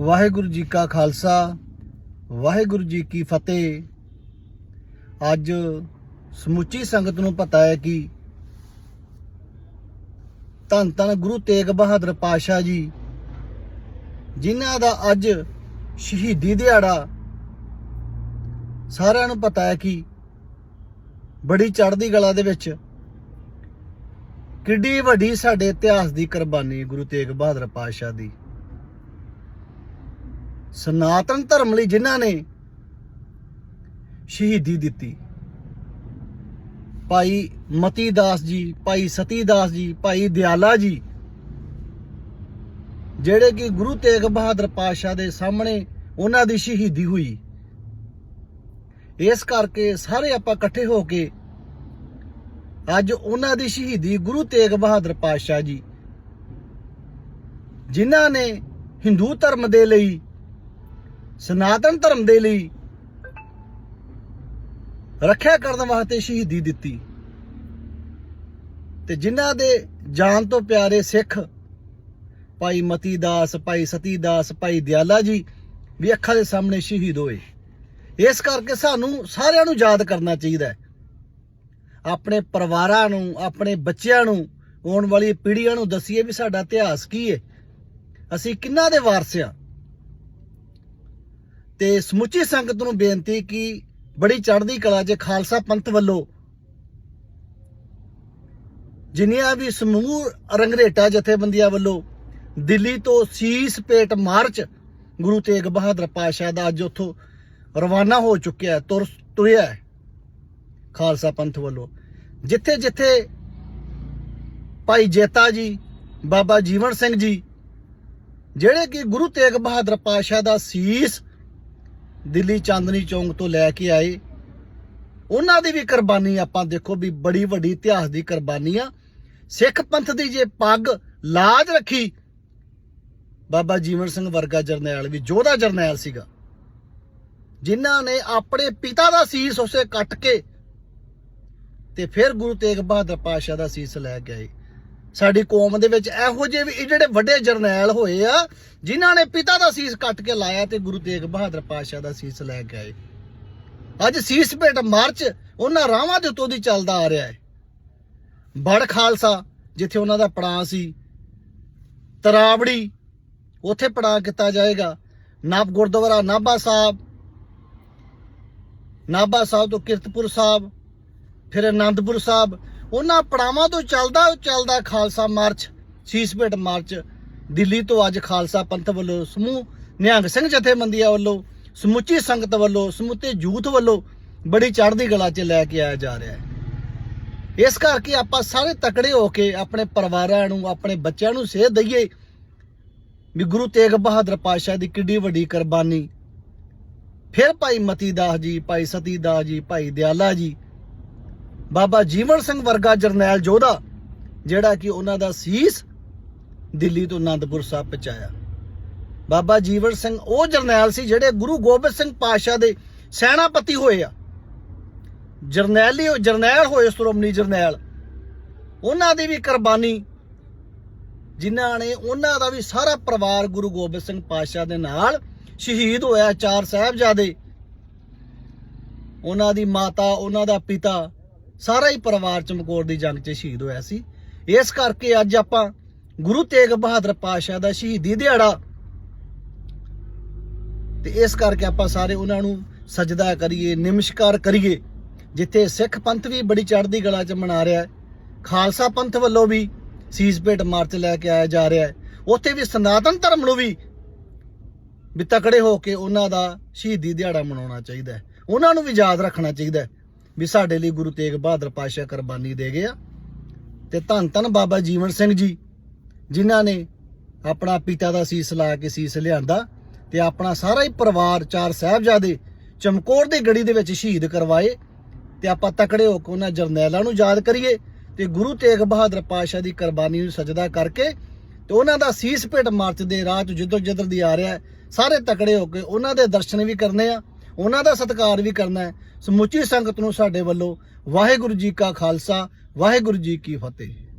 ਵਾਹਿਗੁਰੂ ਜੀ ਕਾ ਖਾਲਸਾ, ਵਾਹਿਗੁਰੂ ਜੀ ਕੀ ਫਤਿਹ। ਅੱਜ ਸਮੁੱਚੀ ਸੰਗਤ ਨੂੰ ਪਤਾ ਹੈ ਕਿ ਧੰਨ ਧੰਨ ਗੁਰੂ ਤੇਗ ਬਹਾਦਰ ਪਾਸ਼ਾ ਜੀ, ਜਿਨ੍ਹਾਂ ਦਾ ਅੱਜ ਸ਼ਹੀਦੀ ਦਿਹਾੜਾ, ਸਾਰਿਆਂ ਨੂੰ ਪਤਾ ਹੈ ਕਿ ਬੜੀ ਚੜ੍ਹਦੀ ਕਲਾ ਦੇ ਵਿੱਚ ਕਿੱਡੀ ਵੱਡੀ ਸਾਡੇ ਇਤਿਹਾਸ ਦੀ ਕੁਰਬਾਨੀ ਗੁਰੂ ਤੇਗ ਬਹਾਦਰ ਪਾਤਸ਼ਾਹ ਦੀ। ਸਨਾਤਨ ਧਰਮ ਲਈ ਜਿਨ੍ਹਾਂ ਨੇ ਸ਼ਹੀਦੀ ਦਿੱਤੀ। ਭਾਈ ਮਤੀ ਦਾਸ ਜੀ, ਭਾਈ ਸਤੀ ਦਾਸ ਜੀ, ਭਾਈ ਦਿਆਲਾ ਜੀ, ਜਿਹੜੇ ਕਿ ਗੁਰੂ ਤੇਗ ਬਹਾਦਰ ਪਾਤਸ਼ਾਹ ਦੇ ਸਾਹਮਣੇ ਉਹਨਾਂ ਦੀ ਸ਼ਹੀਦੀ ਹੋਈ। ਇਸ ਕਰਕੇ ਸਾਰੇ ਆਪਾਂ ਇਕੱਠੇ ਹੋ ਕੇ ਅੱਜ ਉਹਨਾਂ ਦੀ ਸ਼ਹੀਦੀ ਗੁਰੂ ਤੇਗ ਬਹਾਦਰ ਪਾਤਸ਼ਾਹ ਜੀ, ਜਿਨ੍ਹਾਂ ਨੇ ਹਿੰਦੂ ਧਰਮ ਦੇ ਲਈ ਸਨਾਤਨ ਧਰਮ ਦੇ ਲਈ ਰੱਖਿਆ ਕਰਨ ਵਾਸਤੇ ਸ਼ਹੀਦੀ ਦਿੱਤੀ। ਤੇ ਜਿਨ੍ਹਾਂ ਦੇ ਜਾਨ ਤੋਂ ਪਿਆਰੇ ਸਿੱਖ ਭਾਈ ਮਤੀ ਦਾਸ, ਭਾਈ ਸਤੀ ਦਾਸ, ਭਾਈ ਦਿਆਲਾ ਜੀ ਵੀ ਅੱਖਾਂ ਦੇ ਸਾਹਮਣੇ ਸ਼ਹੀਦ ਹੋਏ। ਇਸ ਕਰਕੇ ਸਾਨੂੰ ਸਾਰਿਆਂ ਨੂੰ ਯਾਦ ਕਰਨਾ ਚਾਹੀਦਾ ਹੈ। ਆਪਣੇ ਪਰਿਵਾਰਾਂ ਨੂੰ, ਆਪਣੇ ਬੱਚਿਆਂ ਨੂੰ, ਆਉਣ ਵਾਲੀ ਪੀੜ੍ਹੀਆਂ ਨੂੰ ਦਸੀਏ ਵੀ ਸਾਡਾ ਇਤਿਹਾਸ ਕੀ ਹੈ। ਅਸੀਂ ਕਿੰਨਾ ਦੇ ਵਾਰਸ ਆ ਤੇ ਸਮੁੱਚੀ ਸੰਗਤ ਨੂੰ ਬੇਨਤੀ ਕਿ ਬੜੀ ਚੜ੍ਹਦੀ ਕਲਾ 'ਚ ਖਾਲਸਾ ਪੰਥ ਵੱਲੋਂ ਜਿੰਨੀਆਂ ਵੀ ਸਮੂਹ ਰੰਗਰੇਟਾ ਜਥੇਬੰਦੀਆਂ ਵੱਲੋਂ ਦਿੱਲੀ ਤੋਂ ਸੀਸ ਪੇਟ ਮਾਰਚ ਗੁਰੂ ਤੇਗ ਬਹਾਦਰ ਪਾਤਸ਼ਾਹ ਦਾ ਅੱਜ ਉੱਥੋਂ ਰਵਾਨਾ ਹੋ ਚੁੱਕਿਆ, ਤੁਰ ਤੁਰਿਆ ਖਾਲਸਾ ਪੰਥ ਵੱਲੋਂ। ਜਿੱਥੇ ਜਿੱਥੇ ਭਾਈ ਜੇਤਾ ਜੀ, ਬਾਬਾ ਜੀਵਨ ਸਿੰਘ ਜੀ, ਜਿਹੜੇ ਕਿ ਗੁਰੂ ਤੇਗ ਬਹਾਦਰ ਪਾਤਸ਼ਾਹ ਦਾ ਸੀਸ ਦਿੱਲੀ ਚਾਂਦਨੀ ਚੌਂਕ ਤੋਂ ਲੈ ਕੇ ਆਏ। ਉਹਨਾਂ ਦੀ ਵੀ ਕੁਰਬਾਨੀ ਆਪਾਂ ਦੇਖੋ ਵੀ ਬੜੀ ਵੱਡੀ ਇਤਿਹਾਸ ਦੀ ਕੁਰਬਾਨੀ ਆ। ਸਿੱਖ ਪੰਥ ਦੀ ਜੇ ਪੱਗ ਲਾਜ ਰੱਖੀ, ਬਾਬਾ ਜੀਵਨ ਸਿੰਘ ਵਰਗਾ ਜਰਨੈਲ ਵੀ ਯੋਧਾ ਜਰਨੈਲ ਸੀਗਾ। ਜਿਨ੍ਹਾਂ ਨੇ ਆਪਣੇ ਪਿਤਾ ਦਾ ਸੀਸ ਉਸੇ ਕੱਟ ਕੇ ਤੇ ਫਿਰ ਗੁਰੂ ਤੇਗ ਬਹਾਦਰ ਪਾਤਸ਼ਾਹ ਦਾ ਸੀਸ ਲੈ ਕੇ ਆਏ। ਸਾਡੀ ਕੌਮ ਦੇ ਵਿੱਚ ਇਹੋ ਜਿਹੇ ਵੀ ਜਿਹੜੇ ਵੱਡੇ ਜਰਨੈਲ ਹੋਏ ਆ, ਜਿਨ੍ਹਾਂ ਨੇ ਪਿਤਾ ਦਾ ਸੀਸ ਕੱਟ ਕੇ ਲਾਇਆ ਤੇ ਗੁਰੂ ਤੇਗ ਬਹਾਦਰ ਪਾਤਸ਼ਾਹ ਦਾ ਸੀਸ ਲੈ ਕੇ ਆਏ। ਅੱਜ ਸੀਸ ਭੇਟ ਮਾਰਚ, ਉਹਨਾਂ ਰਾਵਾਂ ਦੇ ਉੱਤੋਂ ਦੀ ਚੱਲਦਾ ਆ ਰਿਹਾ ਹੈ। ਬੜ ਖਾਲਸਾ, ਜਿੱਥੇ ਉਹਨਾਂ ਦਾ ਪੜਾਅ ਸੀ। ਤਰਾਵੜੀ, ਉੱਥੇ ਪੜਾਅ ਕੀਤਾ ਜਾਏਗਾ। ਨਾਭ ਗੁਰਦੁਆਰਾ, ਨਾਭਾ ਸਾਹਿਬ। ਨਾਭਾ ਸਾਹਿਬ ਤੋਂ ਕਿਰਤਪੁਰ ਸਾਹਿਬ, ਫਿਰ ਅਨੰਦਪੁਰ ਸਾਹਿਬ ਉਹਨਾਂ ਪੜਾਵਾਂ ਤੋਂ ਚੱਲਦਾ ਚੱਲਦਾ ਖਾਲਸਾ ਮਾਰਚ ਸੀਸਪੇਟ ਮਾਰਚ, ਦਿੱਲੀ ਤੋਂ ਅੱਜ ਖਾਲਸਾ ਪੰਥ ਵੱਲੋਂ ਸਮੂਹ ਨਿਹੰਗ ਸਿੰਘ ਜਥੇਬੰਦੀਆਂ ਵੱਲੋਂ, ਸਮੁੱਚੀ ਸੰਗਤ ਵੱਲੋਂ, ਸਮੁੱਚੇ ਜੂਥ ਵੱਲੋਂ ਬੜੀ ਚੜ੍ਹਦੀ ਕਲਾ 'ਚ ਲੈ ਕੇ ਆਇਆ ਜਾ ਰਿਹਾ ਹੈ। ਇਸ ਕਰਕੇ ਆਪਾਂ ਸਾਰੇ ਤਕੜੇ ਹੋ ਕੇ ਆਪਣੇ ਪਰਿਵਾਰਾਂ ਨੂੰ, ਆਪਣੇ ਬੱਚਿਆਂ ਨੂੰ ਸੇਧ ਦਈਏ ਵੀ ਗੁਰੂ ਤੇਗ ਬਹਾਦਰ ਪਾਤਸ਼ਾਹ ਦੀ ਕਿੱਡੀ ਵੱਡੀ ਕੁਰਬਾਨੀ। ਫਿਰ ਭਾਈ ਮਤੀ ਦਾਸ ਜੀ, ਭਾਈ ਸਤੀ ਦਾਸ ਜੀ, ਭਾਈ ਦਿਆਲਾ ਜੀ ਬਾਬਾ ਜੀਵਨ ਸਿੰਘ ਵਰਗਾ ਜਰਨੈਲ ਜੋਧਾ, ਜਿਹੜਾ ਕਿ ਉਹਨਾਂ ਦਾ ਸੀਸ ਦਿੱਲੀ ਤੋਂ ਆਨੰਦਪੁਰ ਸਾਹਿਬ ਪਹੁੰਚਾਇਆ। ਬਾਬਾ ਜੀਵਨ ਸਿੰਘ ਉਹ ਜਰਨੈਲ ਸੀ ਜਿਹੜੇ ਗੁਰੂ ਗੋਬਿੰਦ ਸਿੰਘ ਪਾਤਸ਼ਾਹ ਦੇ ਸੈਨਾਪਤੀ ਹੋਏ ਆ। ਜਰਨੈਲੀ ਜਰਨੈਲ ਹੋਏ ਸ਼੍ਰੋਮਣੀ ਜਰਨੈਲ। ਉਹਨਾਂ ਦੀ ਵੀ ਕੁਰਬਾਨੀ, ਜਿਨ੍ਹਾਂ ਨੇ ਉਹਨਾਂ ਦਾ ਵੀ ਸਾਰਾ ਪਰਿਵਾਰ ਗੁਰੂ ਗੋਬਿੰਦ ਸਿੰਘ ਪਾਤਸ਼ਾਹ ਦੇ ਨਾਲ ਸ਼ਹੀਦ ਹੋਇਆ ਚਾਰ ਸਾਹਿਬਜ਼ਾਦੇ। ਉਹਨਾਂ ਦੀ ਮਾਤਾ, ਉਹਨਾਂ ਦਾ ਪਿਤਾ ਸਾਰਾ ਹੀ ਪਰਿਵਾਰ ਚਮਕੌਰ ਦੀ ਜੰਗ 'ਚ ਸ਼ਹੀਦ ਹੋਇਆ ਸੀ। ਇਸ ਕਰਕੇ ਅੱਜ ਆਪਾਂ ਗੁਰੂ ਤੇਗ ਬਹਾਦਰ ਪਾਤਸ਼ਾਹ ਦਾ ਸ਼ਹੀਦੀ ਦਿਹਾੜਾ ਤੇ ਇਸ ਕਰਕੇ ਆਪਾਂ ਸਾਰੇ ਉਹਨਾਂ ਨੂੰ ਸਜਦਾ ਕਰੀਏ, ਨਿਮਸ਼ਕਾਰ ਕਰੀਏ, ਜਿੱਥੇ ਸਿੱਖ ਪੰਥ ਵੀ ਬੜੀ ਚੜ੍ਹਦੀ ਕਲਾ 'ਚ ਮਨਾ ਰਿਹਾ ਹੈ। ਖਾਲਸਾ ਪੰਥ ਵੱਲੋਂ ਵੀ ਸੀਸਪੇਟ ਮਾਰਚ ਲੈ ਕੇ ਆਇਆ ਜਾ ਰਿਹਾ ਹੈ। ਉੱਥੇ ਵੀ ਸਨਾਤਨ ਧਰਮ ਨੂੰ ਵੀ ਵੀ ਤਕੜੇ ਹੋ ਕੇ ਉਹਨਾਂ ਦਾ ਸ਼ਹੀਦੀ ਦਿਹਾੜਾ ਮਨਾਉਣਾ ਚਾਹੀਦਾ ਹੈ। ਉਹਨਾਂ ਨੂੰ ਵੀ ਯਾਦ ਰੱਖਣਾ ਚਾਹੀਦਾ ਹੈ। ਵੀ ਸਾਡੇ ਲਈ ਗੁਰੂ ਤੇਗ ਬਹਾਦਰ ਪਾਤਸ਼ਾਹ ਕੁਰਬਾਨੀ ਦੇ ਗਏ ਆ। ਤੇ ਧੰਨ ਧੰਨ ਬਾਬਾ ਜੀਵਨ ਸਿੰਘ ਜੀ, ਜਿਨ੍ਹਾਂ ਨੇ ਆਪਣਾ ਪਿਤਾ ਦਾ ਸੀਸ ਲਾ ਕੇ ਸੀਸ ਲਿਆਂਦਾ ਤੇ ਆਪਣਾ ਸਾਰਾ ਹੀ ਪਰਿਵਾਰ ਚਾਰ ਸਾਹਿਬਜ਼ਾਦੇ ਚਮਕੌਰ ਦੀ ਗੜੀ ਦੇ ਵਿੱਚ ਸ਼ਹੀਦ ਕਰਵਾਏ ਤੇ ਆਪਾਂ ਤਕੜੇ ਹੋ ਕੇ ਉਹਨਾਂ ਜਰਨੈਲਾਂ ਨੂੰ ਯਾਦ ਕਰੀਏ ਤੇ ਗੁਰੂ ਤੇਗ ਬਹਾਦਰ ਪਾਤਸ਼ਾਹ ਦੀ ਕੁਰਬਾਨੀ ਨੂੰ ਸਜਦਾ ਕਰਕੇ ਤੇ ਉਹਨਾਂ ਦਾ ਸੀਸ ਭੇਟ ਮਾਰਚ ਦੇ ਰਾਹ 'ਚ ਜਿੱਦੋਂ ਜਿੱਧਰ ਦੀ ਆ ਰਿਹਾ ਸਾਰੇ ਤਕੜੇ ਹੋ ਕੇ ਉਹਨਾਂ ਦੇ ਦਰਸ਼ਨ ਵੀ ਕਰਨੇ ਆ। ਉਹਨਾਂ ਦਾ ਸਤਿਕਾਰ ਵੀ ਕਰਨਾ ਹੈ। ਸਮੁੱਚੀ ਸੰਗਤ ਨੂੰ ਸਾਡੇ ਵੱਲੋਂ ਵਾਹਿਗੁਰੂ ਜੀ ਕਾ ਖਾਲਸਾ, ਵਾਹਿਗੁਰੂ ਜੀ ਕੀ ਫਤਿਹ।